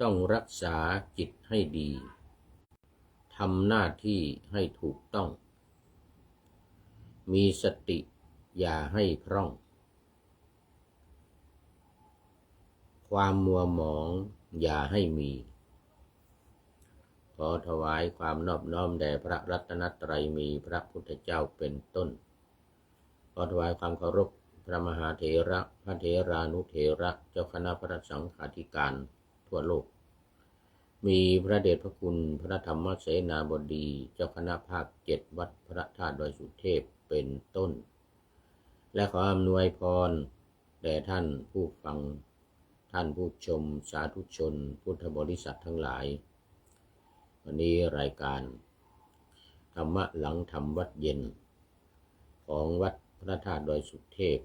ต้องรักษาจิตให้ดีทำหน้าที่ให้ถูกต้อง มีสติอย่าให้พร่อง ความมัวหมองอย่าให้มี ขอถวายความนอบน้อมแด่พระรัตนตรัยมีพระพุทธเจ้าเป็นต้น ขอถวายความเคารพพระมหาเถระ พระเถรานุเถระ เจ้าคณะพระสังฆาธิการ ทั่วโลก มีพระเดชพระคุณพระธรรมเสนาบดี เจ้าคณะภาคเจ็ดวัดพระธาตุดอยสุเทพเป็นต้น และขออำนวยพรแด่ท่านผู้ฟังท่านผู้ชมสาธุชน พุทธบริษัททั้งหลาย วันนี้รายการ ธรรมะหลังธรรมวัดเย็น ของวัดพระธาตุดอยสุเทพ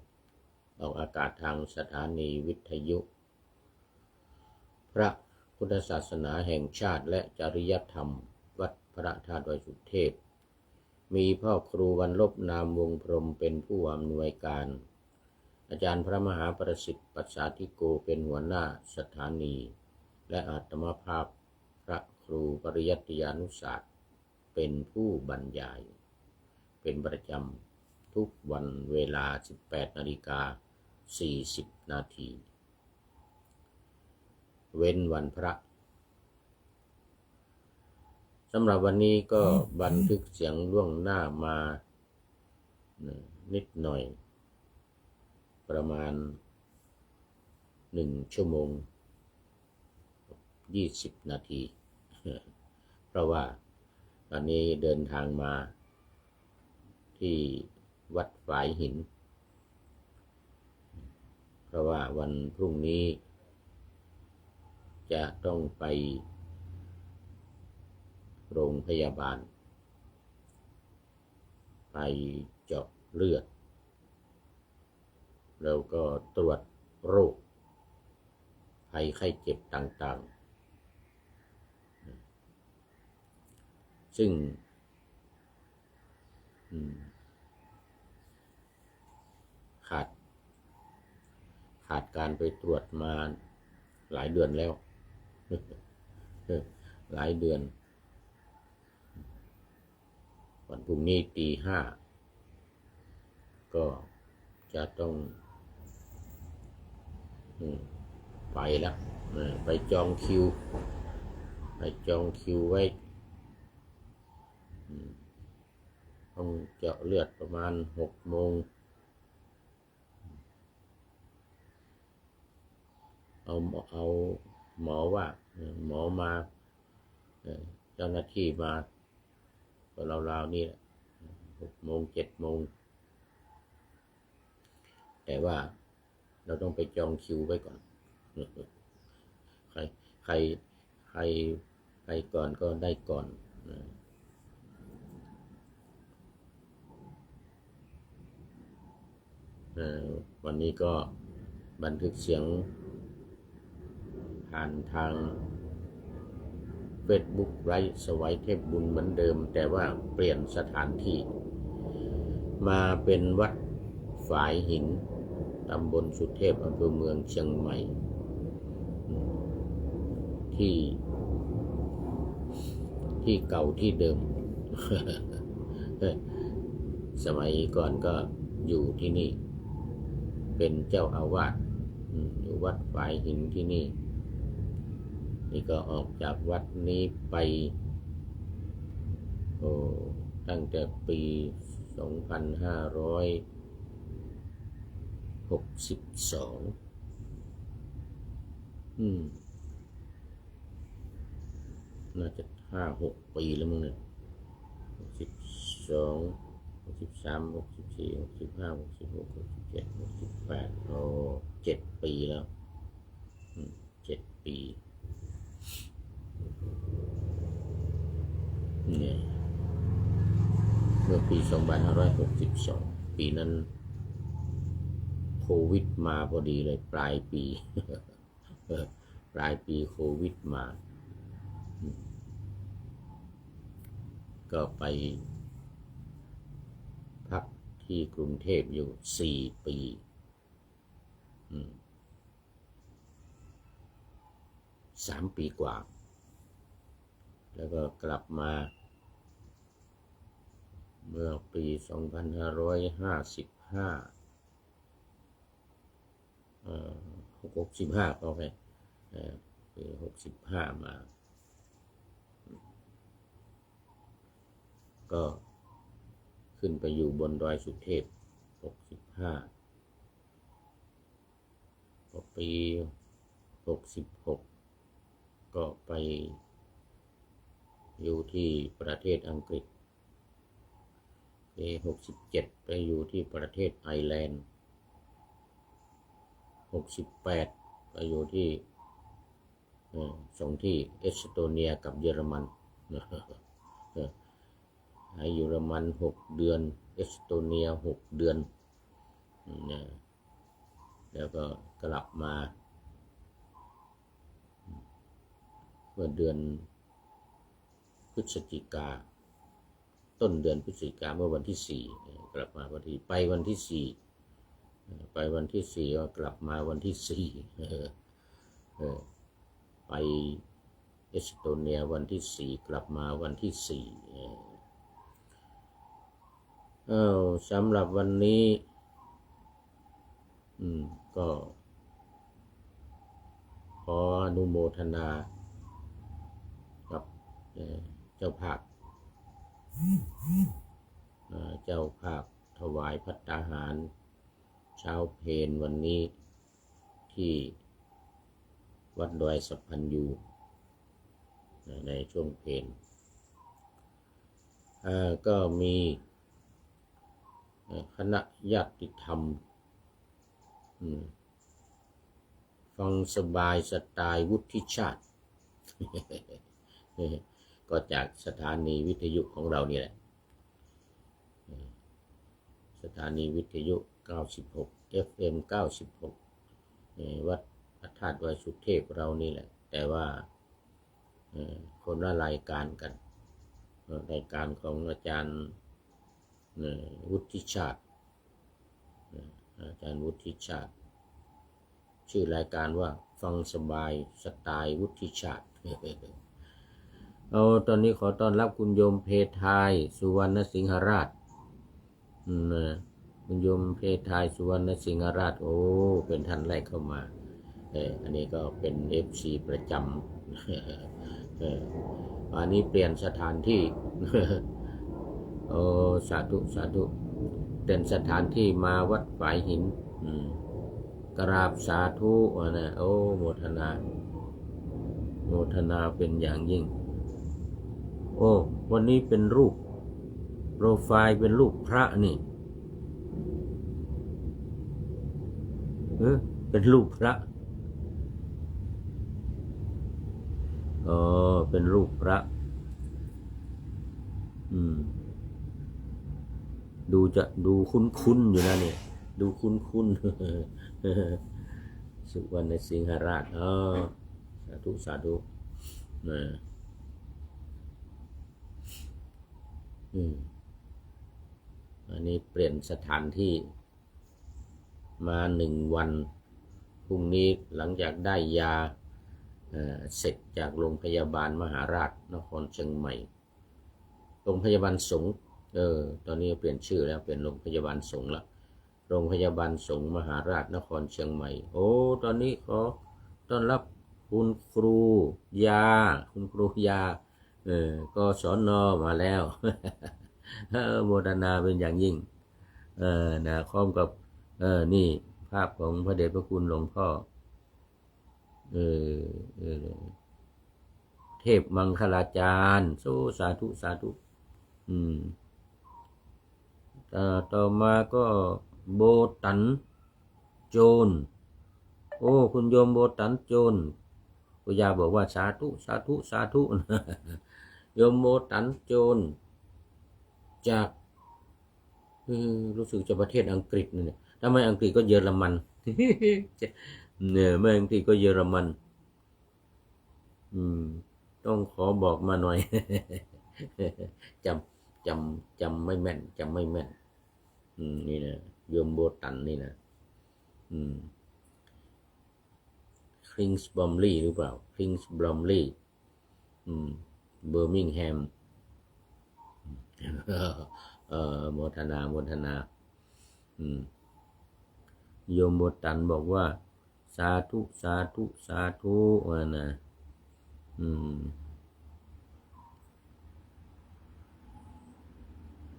ออกอากาศทางสถานีวิทยุ พระพุทธศาสนาแห่งชาติและจริยธรรม วัดพระธาตุดอยสุเทพ มีพ่อครูวันลบนามวงพรหมเป็นผู้อำนวยการ อาจารย์พระมหาประสิทธิ์ปัสสาธิโกเป็นหัวหน้าสถานี และอาตมาภาพพระครูปริยัติยานุศาสตร์ เป็นผู้บรรยาย เป็นประจำทุกวันเวลา 18นาฬิกา40 นาที เว้นวันพระสำหรับวันนี้ก็บันทึกเสียงล่วงหน้ามานิดหน่อย ประมาณหนึ่งชั่วโมงยี่สิบนาที เพราะว่าตอนนี้เดินทางมาที่วัดฝายหิน เพราะว่าวันพรุ่งนี้ จะต้องไปโรงพยาบาล ไปเจาะเลือด แล้วก็ตรวจโรคภัยไข้เจ็บต่างๆ ซึ่งขาด ขาดการไปตรวจมาหลายเดือนแล้ว หลายเดือน วันพรุ่งนี้ตีห้า ก็จะต้องไปแล้วไปจองคิว ไปจองคิวไว้ต้องเจาะเลือดประมาณหกโมง เอาเอา หมอว่าหมอมาเจ้าหน้าที่มาก็ราวๆนี่หกโมงเจ็ดโมง แต่ว่าเราต้องไปจองคิวไว้ก่อน ใครใครใครไปก่อนก็ได้ก่อนวันนี้ก็บันทึกเสียง ผ่านทางเฟซบุ๊กไร้สวัยเทพบุญเหมือนเดิม แต่ว่าเปลี่ยนสถานที่ มาเป็นวัดฝายหินตำบลสุเทพอำเภอเมืองเชียงใหม่ ที่ที่เก่าที่เดิม สมัยก่อนก็อยู่ที่นี่ เป็นเจ้าอาวาสอยู่วัดฝายหินที่นี่ นี่ก็ออกจากวัดนี้ไปโอ้ตั้งแต่ปี 2562 อืม น่าจะห้าหกปีแล้วมั้งเนี่ยหกสิบสองหกสิบสามหกสิบสี่หกสิบห้าหกสิบหกหกสิบเจ็ดหกสิบแปดโอ้เจ็ดปีแล้วเจ็ดปี เนี่ยเมื่อปี 2562 ปีนั้นโควิดมาพอดีเลยปลายปี ปลายปีโควิดมา ก็ไปพักที่กรุงเทพอยู่สี่ปีสสามปีกว่า แล้วก็กลับมา เมื่อปี 2555เอ่อ65ก็ไปปี65 มา ก็ขึ้นไปอยู่บนดอยสุเทพ 65พอปี 66 ก็ไป อยู่ที่ประเทศอังกฤษปี67 ไปอยู่ที่ประเทศไอร์แลนด์ 68 ไปอยู่ที่สองที่เอสโตเนียกับเยอรมันไอเยอรมัน 6 เดือน เอสโตเนีย 6 เดือน แล้วก็กลับมาเมื่อเดือน พฤศจิกา ต้นเดือนพฤศจิกาเมื่อวันที่สี่กลับมาวันที่ไปวันที่สี่ไปวันที่สี่ก็กลับมาวันที่สี่ไปเอสโตเนียวันที่สี่กลับมาวันที่สี่เอ้าสำหรับวันนี้ อืม ก็ ขออนุโมทนากับ เจ้าภาพเอ่อเจ้าภาพถวายพัตตาหาร เช้าเพนวันนี้ที่วัดดอยสัพพันยูในช่วงเพนก็มีคณะญาติธรรมอืมฟังสบายสไตล์วุฒิชาติ ก็จากสถานีวิทยุของเรานี่แหละ สถานีวิทยุ 96 FM 96 วัดพระธาตุดอยสุเทพเรานี่แหละ แต่ว่าคนละรายการกัน รายการของอาจารย์วุฒิชาติ อาจารย์วุฒิชาติ ชื่อรายการว่าฟังสบายสไตล์วุฒิชาติ เอาตอนนี้ขอต้อนรับคุณโยมเพทายสุวรรณสิงหราชอืมนะคุณโยมเพทายสุวรรณสิงหราช โอ้ เป็นท่านแรกเข้ามา เอออันนี้ก็เป็นเอฟซีประจำเอออันนี้เปลี่ยนสถานที่โอ้สาธุสาธุเปลี่ยนสถานที่มาวัดฝายหิน อืมกราบสาธุนะโอ้โมทนาโมทนาเป็นอย่างยิ่ง โอ้วันนี้เป็นรูปโปรไฟล์เป็นรูปพระนี่เออเป็นรูปพระอ๋อเป็นรูปพระ อืม ดูจะดูคุ้นๆอยู่นะเนี่ย ดูคุ้นๆสุวรรณสิงหราชอ๋อสาธุ สาธุนะ อืม อันนี้เปลี่ยนสถานที่ มาหนึ่งวันพรุ่งนี้หลังจากได้ยาเสร็จจากโรงพยาบาลมหาราชนครเชียงใหม่ โรงพยาบาลสงฆ์เออ ตอนนี้เปลี่ยนชื่อแล้วเป็นโรงพยาบาลสงฆ์ละ โรงพยาบาลสงฆ์มหาราชนครเชียงใหม่ โอ้ ตอนนี้ขอต้อนรับคุณครูยา คุณครูยา เออก็สอนนอมาแล้วโมทนาเป็นอย่างยิ่ง เออนะพร้อมกับ เออนี่ภาพของพระเดชพระคุณหลวงพ่อ เออเออเทพมังคลาจารย์สู้สาธุสาธุ อืมต่อต่อมาก็โบตันโจน โอ้ คุณโยมโบตันโจนปุยาบอกว่าสาธุสาธุสาธุ โยมโบตันโจน จากรู้สึกจะประเทศอังกฤษนี่เนี่ยถ้าไม่อังกฤษก็เยอรมันเนี่ยไม่อังกฤษก็เยอรมัน อืม ต้องขอบอกมาหน่อยจำจำจำไม่แม่นจำไม่แม่น อืม นี่นะโยมโบตันนี่นะอืมคคิงส์บอมลีหรือเปล่าคิงส์บอมลีอืม เบอร์มิงแฮมเออโมทนาโมทนา อืมโยมบตันบอกว่า สาธุ สาธุ สาธุว่านะอืม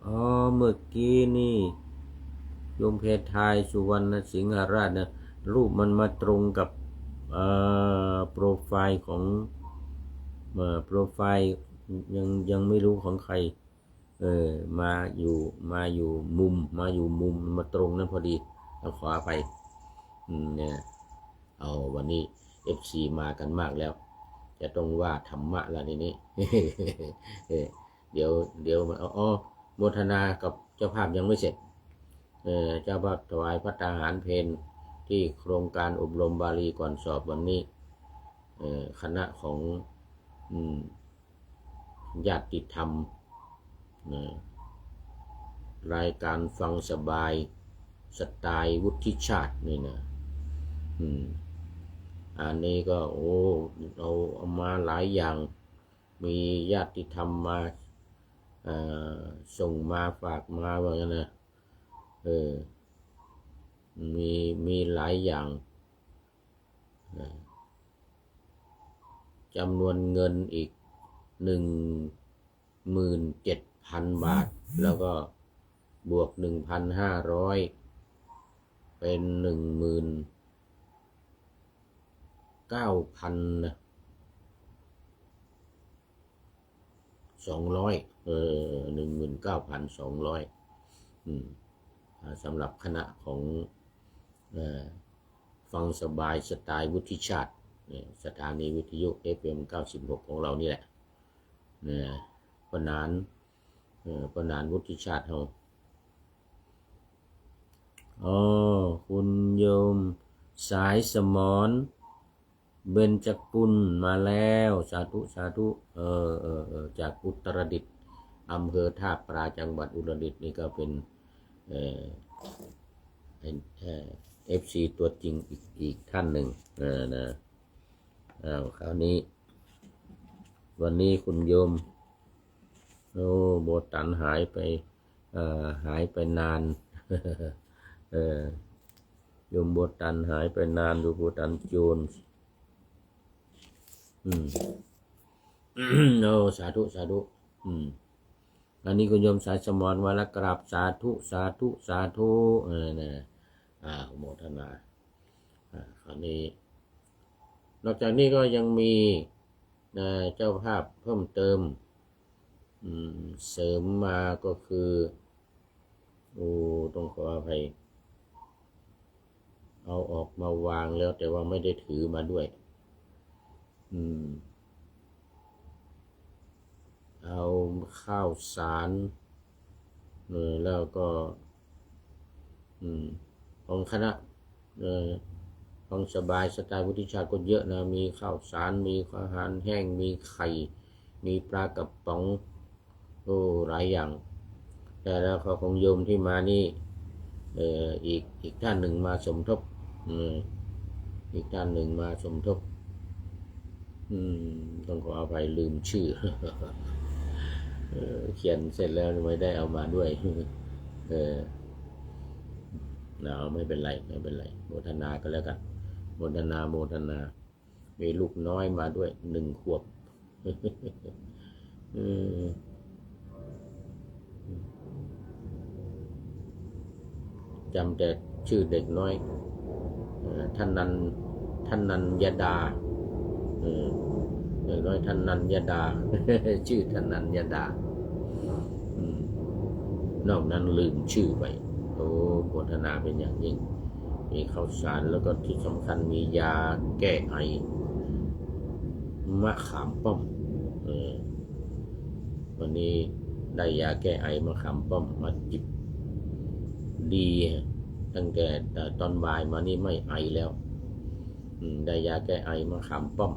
อ๋อเมื่อกี้นี่โยมเพทไทยสุวรรณสิงหราชนะรูปมันมาตรงกับเอ่อโปรไฟล์ของ เอ่อโปรไฟล์ยังยังไม่รู้ของใคร เออมาอยู่มาอยู่มุม มาอยู่มุมมาตรงนั้นพอดีเราขออภัยอืมเนี่ยเอาวันนี้เอฟซีมากันมากแล้ว จะต้องว่าธรรมะแล้วนี่นี่เดี๋ยวเดี๋ยวมันอ๋อโมทนากับเจ้าภาพยังไม่เสร็จ เออเจ้าภาพถวายพระตาหารเพนที่โครงการอบรมบาลีก่อนสอบวันนี้ เออคณะของ ญาติธรรมนะรายการฟังสบาย สไตล์วุฒิชาตินี่นะอืมอันนี้ก็โอ้เอาเอามาหลายอย่าง มีญาติธรรมมาส่งมาฝากมาว่างั้นนะเออมีมีหลายอย่างนะ จำนวนเงินอีกหนึ่งหมื่นเจ็ดพันบาท แล้วก็บวกหนึ่งพันห้าร้อยเป็นหนึ่งหมื่นเก้าพันสองร้อยเออหนึ่งหมื่นเก้าพันสองร้อยอืมสำหรับคณะของเออฟังสบายสไตล์วุฒิชาติ นี่ยสถานีวิทยุ FM 96 ของเรานี่แหละเนี่ยปนานปนานวุฒิชาติเราอ๋อคุณโยมสายสมอนเบญจกุลมาแล้ว สาธุ สาธุ เออเออเออจากอุตรดิตถ์อำเภอท่าปราจังหวัดอุตรดิตถ์นี่ก็เป็นเออเป็นเอฟซีตัวจริงอีกอีกท่านหนึ่งเออนะ อ้าวคราวนี้ วันนี้คุณโยม โอ้โบตันหายไปหายไปนานเออโยมโบตันหายไปนานดูโบตันโจนอืมโอ้สาธุสาธุอืมอันนี้คุณโยมสายสมรวันละกราบสาธุสาธุสาธุเออนะอ่าโมทนาอ่าคราวนี้ นอกจากนี้ก็ยังมีนะเจ้าภาพเพิ่มเติมเสริมมาก็คือโอ้ต้องขออภัยเอาออกมาวางแล้วแต่ว่าไม่ได้ถือมาด้วย อืม เอาข้าวสารเออแล้วก็ อืม ของคณะเออ ของสบายสไตล์วุฒิชาติก็เยอะนะ มีข้าวสาร มีอาหารแห้ง มีไข่ มีปลากระป๋อง โอ้ หลายอย่าง แต่แล้วก็ของโยมที่มานี่ เอออีก อีกท่านหนึ่งมาสมทบเอออีกท่านหนึ่งมาสมทบ อืม ต้องขออภัยลืมชื่อเออเขียนเสร็จแล้วไม่ได้เอามาด้วย เออเอาไม่เป็นไร ไม่เป็นไรโมทนาก็แล้วกัน โมทนาโมทนา มีลูกน้อยมาด้วยหนึ่งขวบจำแต่ชื่อเด็กน้อยท่านนันท่านนันยดาเด็กน้อยท่านนันยดา ชื่อท่านนันยดานอกนั้นลืมชื่อไป โอ้โมทนาเป็นอย่างยิ่ง มีข้าวสารแล้วก็ที่สำคัญมียาแก้ไอมะขามป้อมออวันนี้ได้ยาแก้ไอมะขามป้อมมาจิบดีตั้งแต่ตอนบ่ายมานี่ไม่ไอแล้วได้ยาแก้ไอมะขามป้อม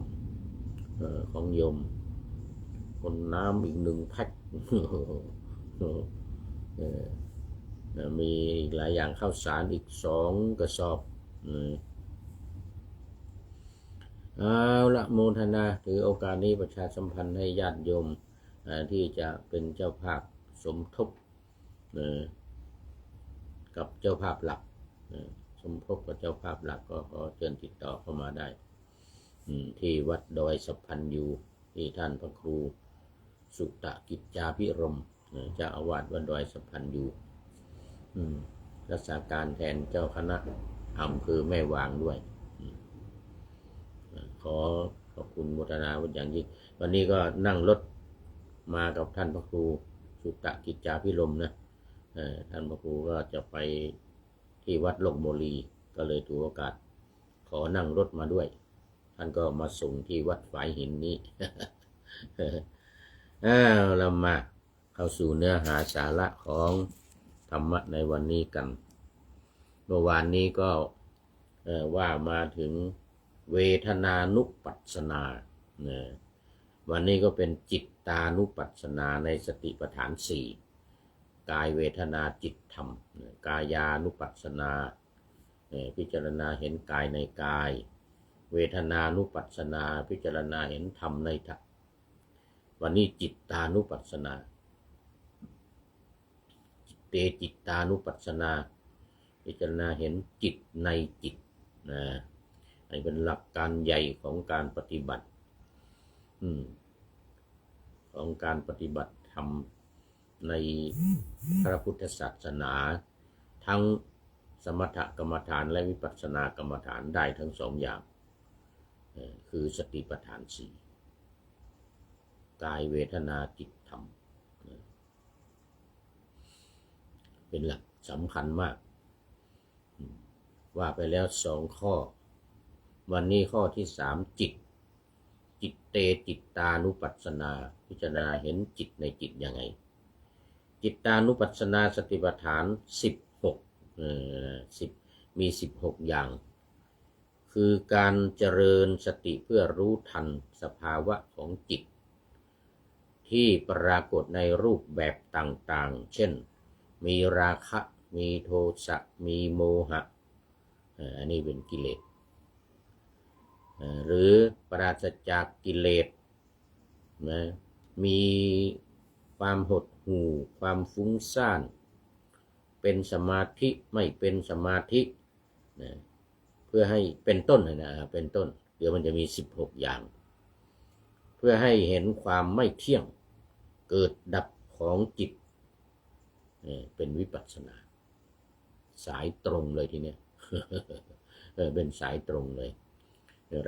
ออของโยม คนน้ำอีกหนึ่งแพ็ค มีอีกหลายอย่างข้าวสารอีกสองกระสอบอืมเอาละโมทนาถือโอกาสนี้ประชาสัมพันธ์ให้ญาติโยมที่จะเป็นเจ้าภาพสมทบกับเจ้าภาพหลักสมทบกับเจ้าภาพหลักก็ขอเชิญติดต่อเข้ามาได้ที่วัดดอยสัพพันยูที่ท่านพระครูสุตตะกิจจาพิรมเจ้าอาวาสวัดดอยสัพพันยู รักษาการแทนเจ้าคณะอำเภอแม่วางด้วย ขอขอบคุณโมทนาเป็นอย่างยิ่งวันนี้ก็นั่งรถมากับท่านพระครูสุตตะกิจจาพิรมนะท่านพระครูก็จะไปที่วัดลงโมลีก็เลยถือโอกาส ขอนั่งรถมาด้วย ท่านก็มาส่งที่วัดฝายหินนี้อ้าวเรามาเข้าสู่เนื้อหาสาระของ ธรรมะในวันนี้กัน เมื่อวานนี้ก็ว่ามาถึงเวทนานุปัสสนาวันนี้ก็เป็นจิตตานุปัสสนาในสติปัฏฐานสี่กายเวทนาจิตธรรม กายานุปัสสนา พิจารณาเห็นกายในกาย เวทนานุปัสสนา พิจารณาเห็นธรรมในธรรมวันนี้จิตตานุปัสสนา เตจิตตานุปัสสนาพิจารณาเห็นจิตในจิตนะอันนี้เป็นหลักการใหญ่ของการปฏิบัติ อืม ของการปฏิบัติธรรมในพระพุทธศาสนา ทั้งสมถกรรมฐานและวิปัสสนากรรมฐานได้ทั้งสองอย่าง คือสติปัฏฐานสี่กายเวทนาจิตธรรม เป็นหลักสำคัญมาก ว่าไปแล้วสองข้อ วันนี้ข้อที่สามจิต จิตเตจิตตานุปัสสนา พิจารณาเห็นจิตในจิตยังไง จิตตานุปัสสนาสติปัฏฐานสิบหกสิบมีสิบหกอย่าง คือการเจริญสติเพื่อรู้ทันสภาวะของจิต ที่ปรากฏในรูปแบบต่างๆ เช่น มีราคะ มีโทสะ มีโมหะ อันนี้เป็นกิเลส หรือปราศจากกิเลสนะมีความหดหู่ ความฟุ้งซ่าน เป็นสมาธิไม่เป็นสมาธินะเพื่อให้เป็นต้นนะเป็นต้น เดี๋ยวมันจะมี 16 อย่าง เพื่อให้เห็นความไม่เที่ยง เกิดดับของจิต เป็นวิปัสสนา สายตรงเลยทีเนี้ยเป็นสายตรงเลย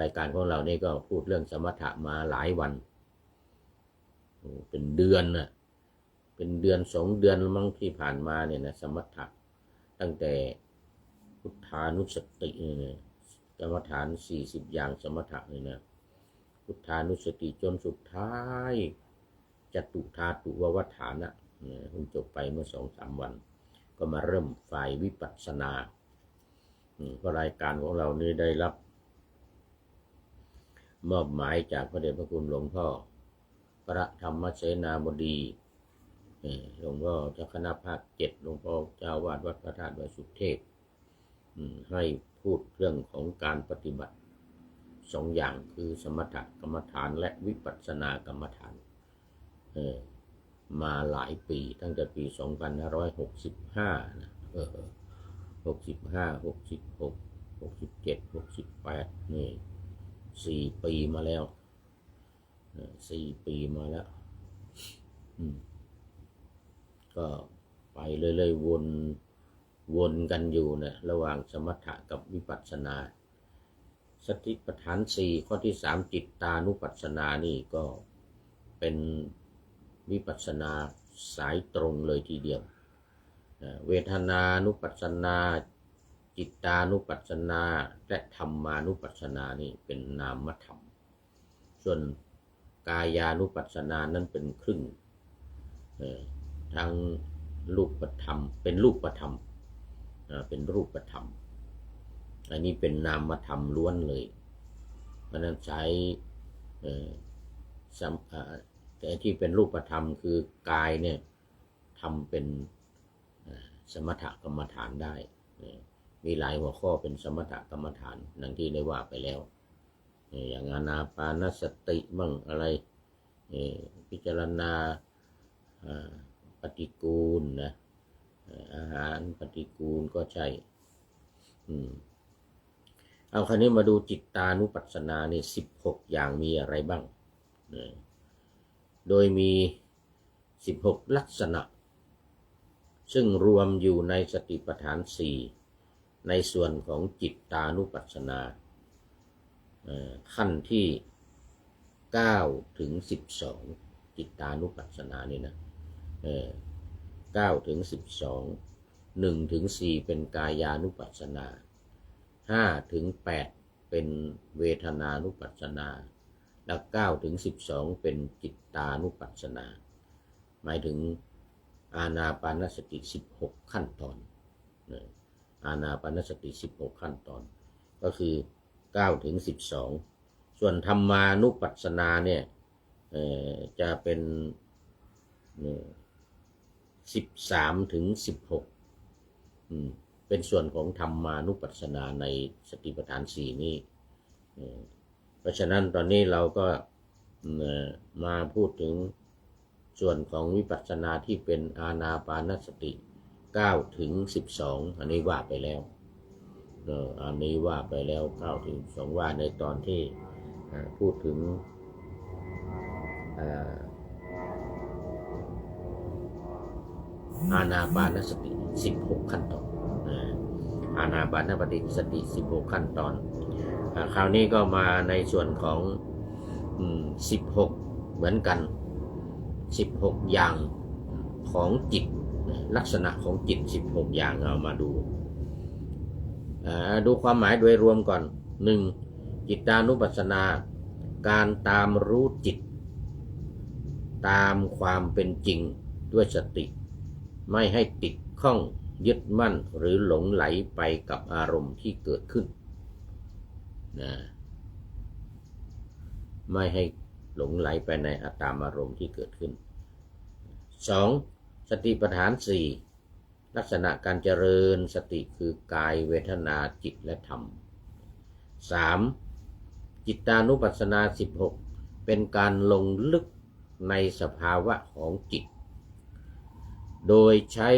รายการของเรานี่ก็พูดเรื่องสมถะมาหลายวัน เป็นเดือนน่ะเป็นเดือนสองเดือนมั้งที่ผ่านมาเนี่ยนะสมถะตั้งแต่พุทธานุสติเนี่ยกรรมฐานสี่สิบอย่างสมถะเนี่ยนะพุทธานุสติจนสุดท้ายจตุธาตุววัฏฐานะ เนี่ยเพิ่งจบไปเมื่อสองสามวัน ก็มาเริ่มฝ่ายวิปัสสนาอืมก็รายการของเรานี่ได้รับ มอบหมายจากพระเดชพระคุณหลวงพ่อ พระธรรมเสนาบดีหลวงพ่อเจ้าคณะภาคเจ็ดหลวงพ่อเจ้าวาดวัดพระธาตุวสุเทพให้พูดเรื่องของการปฏิบัติสองอย่างคือสมถกรรมฐานและวิปัสสนากรรมฐาน เออ มาหลายปีตั้งแต่ปี 2565นะเออ65 66 67 68 นี่สี่ปีมาแล้วเอ่อสี่ปีมาแล้วอืมก็ไปเรื่อยๆ วนวนกันอยู่นะระหว่างสมถะกับวิปัสสนา สติปัฏฐานสี่ข้อที่สามจิตตานุปัสสนานี่ก็เป็น วิปัสสนาสายตรงเลยทีเดียว เวทนานุปัสสนา จิตตานุปัสสนา และธรรมานุปัสสนานี่เป็นนามธรรม ส่วนกายานุปัสสนานั้นเป็นครึ่งทางรูปธรรม เป็นรูปธรรมเป็นรูปธรรม อันนี้เป็นนามธรรมล้วนเลย เพราะนั้นใช้สัม แต่ที่เป็นรูปธรรมคือกายเนี่ยทำเป็นสมถกรรมฐานได้ มีหลายหัวข้อเป็นสมถกรรมฐานดังที่ได้ว่าไปแล้ว อย่างอานาปานสติบ้างอะไรพิจารณาปฏิกูลนะอาหารปฏิกูลก็ใช่อืเอาคราวนี้มาดูจิตตานุปัสสนานี่สิบหกอย่างมีอะไรบ้างนะ โดยมีสิบหกลักษณะ ซึ่งรวมอยู่ในสติปัฏฐานสี่ในส่วนของจิตตานุปัสสนา ขั้นที่ 9 ถึง 12 จิตตานุปัสสนานี่นะเอ่อ9ถึง12 1ถึง4เป็นกายานุปัสสนา5ถึง8เป็นเวทนานุปัสสนา แล้ว9ถึง 12 เป็นจิตตานุปัสสนา หมายถึงอาณาปานสติ 16 ขั้นตอนอาณาปานสติ 16 ขั้นตอน ก็คือ9ถึง 12 ส่วนธรรมานุปัสสนาเนี่ยจะเป็นสิบสามถึงสิบหกเป็นส่วนของธรรมานุปัสสนาในสติปัฏฐานสี่นี้ เพราะฉะนั้นตอนนี้เราก็มาพูดถึงส่วนของวิปัสสนาที่เป็นอาณาปานสติ9ถึง12 อันนี้ว่าไปแล้วอันนี้ว่าไปแล้วเก้าถึงสองว่าในตอนที่พูดถึงอาณาปานสติสิบหกขั้นตอนอาณาปานปฏิสติสิบหกขั้นตอน คราวนี้ก็มาในส่วนของสิบหกเหมือนกันสิบหกอย่างของจิต ลักษณะของจิตสิบหกอย่างเอามาดู ดูความหมายโดยรวมก่อนหนึ่งจิตานุปัสสนา การตามรู้จิต ตามความเป็นจริงด้วยสติ ไม่ให้ติดข้องยึดมั่นหรือหลงไหลไปกับอารมณ์ที่เกิดขึ้น นะไม่ให้หลงไหลไปในอาตามอารมณ์ที่เกิดขึ้นสองสติปัฏฐานสี่ลักษณะการเจริญสติคือกายเวทนาจิตและธรรม 3. จิตานุปัสสนา 16 เป็นการลงลึกในสภาวะของจิต โดยใช้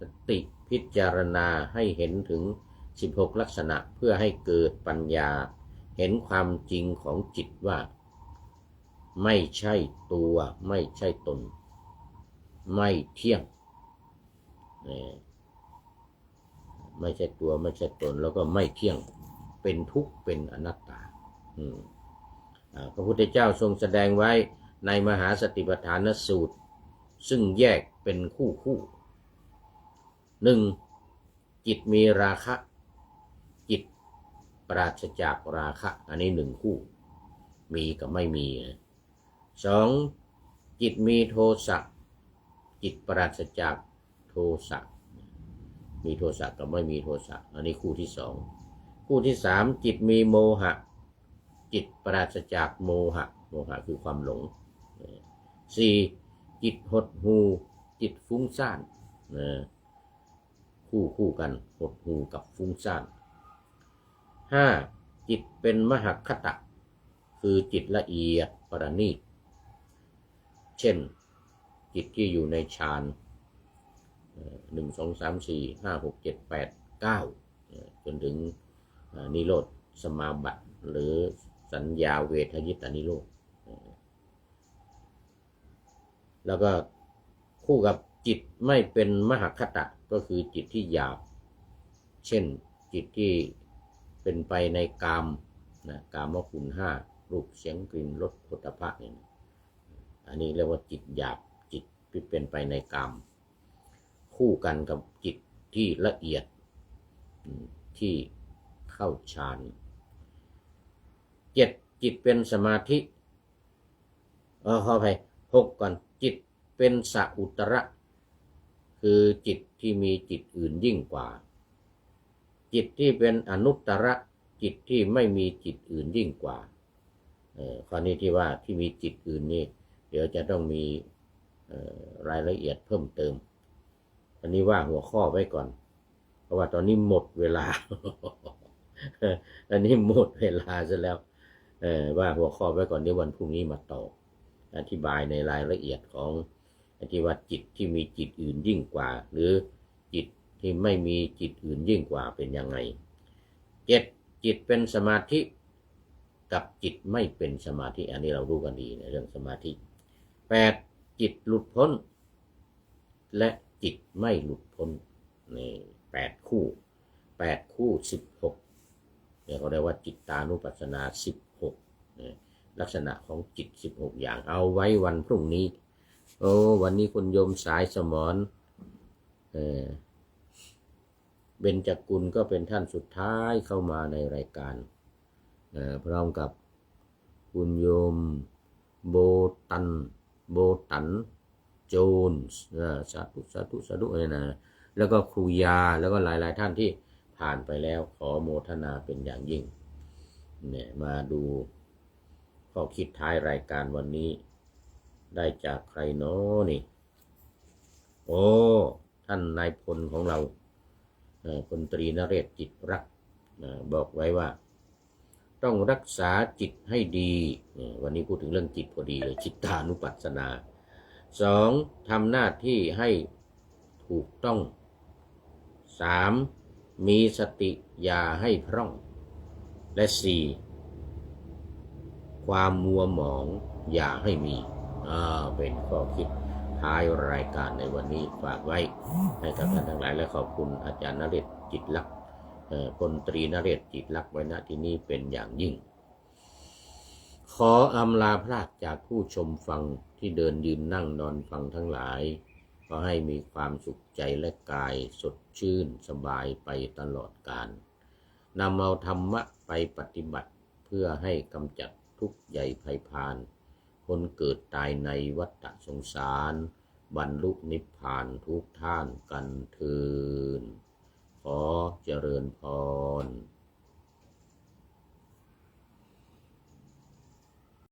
สติพิจารณาให้เห็นถึง 16 ลักษณะเพื่อให้เกิดปัญญา เห็นความจริงของจิตว่า ไม่ใช่ตัว ไม่ใช่ตน ไม่เที่ยง ไม่ใช่ตัวไม่ใช่ตนแล้วก็ไม่เที่ยงเป็นทุกข์เป็นอนัตตาพระพุทธเจ้าทรงแสดงไว้ในมหาสติปัฏฐานสูตร ซึ่งแยกเป็นคู่คู่หนึ่งจิตมีราคะ ปราศจากราคะ อันนี้หนึ่งคู่ มีกับไม่มีสองจิตมีโทสะจิตปราศจากโทสะมีโทสะกับไม่มีโทสะอันนี้คู่ที่สองคู่ที่สามจิตมีโมหะ จิตปราศจากโมหะ โมหะคือความหลงสี่จิตหดหูจิตฟุ้งซ่านคู่คู่กันหดหูกับฟุ้งซ่าน ห้าจิตเป็นมหคตะ คือจิตละเอียดประณีต เช่น จิตที่อยู่ในฌานหนึ่งสองสามสี่ห้าหกเจ็ดแปดเก้าจนถึงนิโรธสมาบัติ หรือสัญญาเวทยิตานิโรธแล้วก็คู่กับจิตไม่เป็นมหคตะก็คือจิตที่หยาบ เช่นจิตที่ เป็นไปในกามนะกามคุณห้ารูปเสียงกลิ่นรสผลิตภัณฑ์เนี่ยอันนี้เรียกว่าจิตหยาบจิตที่เป็นไปในกาม คู่กันกับจิตที่ละเอียดที่เข้าฌานเจ็ดจิตเป็นสมาธิเออขอไปหกก่อนจิตเป็นสัอุตระ คือจิตที่มีจิตอื่นยิ่งกว่า จิตที่เป็นอนุตตระจิตที่ไม่มีจิตอื่นยิ่งกว่าเออข้อนี้ที่ว่าที่มีจิตอื่นนี่เดี๋ยวจะต้องมีรายละเอียดเพิ่มเติม อันนี้ว่าหัวข้อไว้ก่อน เพราะว่าตอนนี้หมดเวลา อันนี้หมดเวลาซะแล้วเออว่าหัวข้อไว้ก่อนเดี๋ยววันพรุ่งนี้มาต่ออธิบายในรายละเอียดของที่ว่าจิตที่มีจิตอื่นยิ่งกว่า หรือจิต ที่ไม่มีจิตอื่นยิ่งกว่าเป็นยังไงเจ็ดจิตเป็นสมาธิกับจิตไม่เป็นสมาธิ อันนี้เรารู้กันดีในเรื่องสมาธิแปดจิตหลุดพ้น และจิตไม่หลุดพ้นนี่แปดคู่แปดคู่สิบหกเนี่ยเขาเรียกว่าจิตตานุปัสสนาสิบหกลักษณะของจิตสิบหกอย่างเอาไว้วันพรุ่งนี้ โอ้วันนี้คุณโยมสายสมอนเออ เบญจกุลก็เป็นท่านสุดท้ายเข้ามาในรายการพร้อมกับคุณโยมโบตันโบตันโจนส์อ่าสาธุสาธุสาธุเลยนะ แล้วก็ครูยาแล้วก็หลาย ๆ ท่านที่ผ่านไปแล้วขอโมทนาเป็นอย่างยิ่งเนี่ยมาดูข้อคิดท้ายรายการวันนี้ ได้จากใครเนาะนี่ โอ้ ท่านนายพลของเรา พลตรีนเรศจิตรักบอกไว้ว่า ต้องรักษาจิตให้ดี วันนี้พูดถึงเรื่องจิตพอดีเลยจิตตานุปัสสนาสองทำหน้าที่ให้ถูกต้องสามมีสติอย่าให้พร่อง และสี่ความมัวหมองอย่าให้มี อ่า เป็นข้อคิด ท้ายรายการในวันนี้ฝากไว้ให้กับท่านทั้งหลายและขอบคุณอาจารย์นเรศจิตลักษณ์พลตรีนเรศจิตลักษณ์ไว้ณที่นี้เป็นอย่างยิ่ง ขออำลาพรากจากผู้ชมฟังที่เดินยืนนั่งนอนฟังทั้งหลายขอให้มีความสุขใจและกายสดชื่นสบายไปตลอดกาลนำเอาธรรมะไปปฏิบัติเพื่อให้กำจัดทุกข์ใหญ่ภัยพาน คนเกิดตายในวัฏสงสาร บรรลุนิพพานทุกท่านกันเทินขอเจริญพร